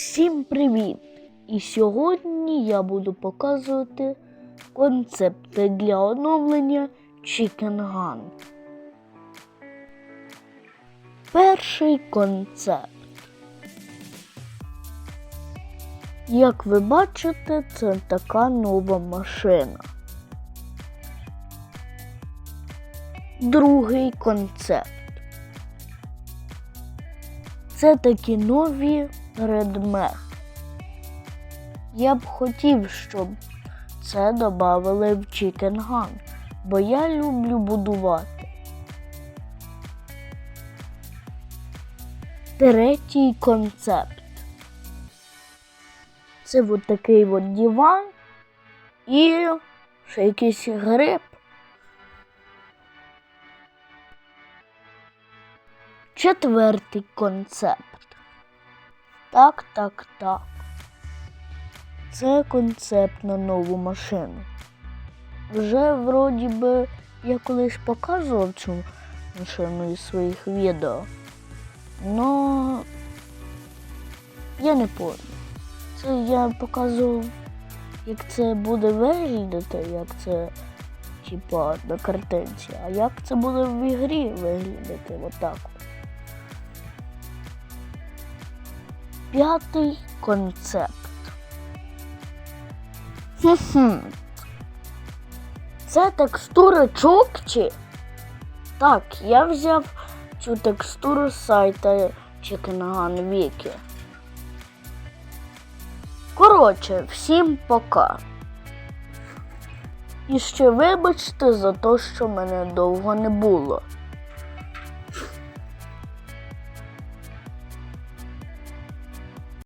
Всім привіт! І сьогодні я буду показувати концепти для оновлення Chicken Gun. Перший концепт. Як ви бачите, це така нова машина. Другий концепт. Це такі нові редмех. Я б хотів, щоб це додали в Chicken Gun, бо я люблю будувати. Третій концепт. Це от такий от диван і ще якийсь гриб. Четвертий концепт. Так, так, так. Це концепт на нову машину. Вже вроді би я колись показував цю машину із своїх відео. Но я не пам'ятаю. Це я показував, як це буде виглядати, як це типа на картинці, а як це буде в ігрі виглядати отак. от. П'ятий концепт. Хм-хм. Це текстура чукчі? Так, я взяв цю текстуру з сайта Chicken Gun Wiki. Коротше, всім пока. І ще вибачте за те, що мене довго не було.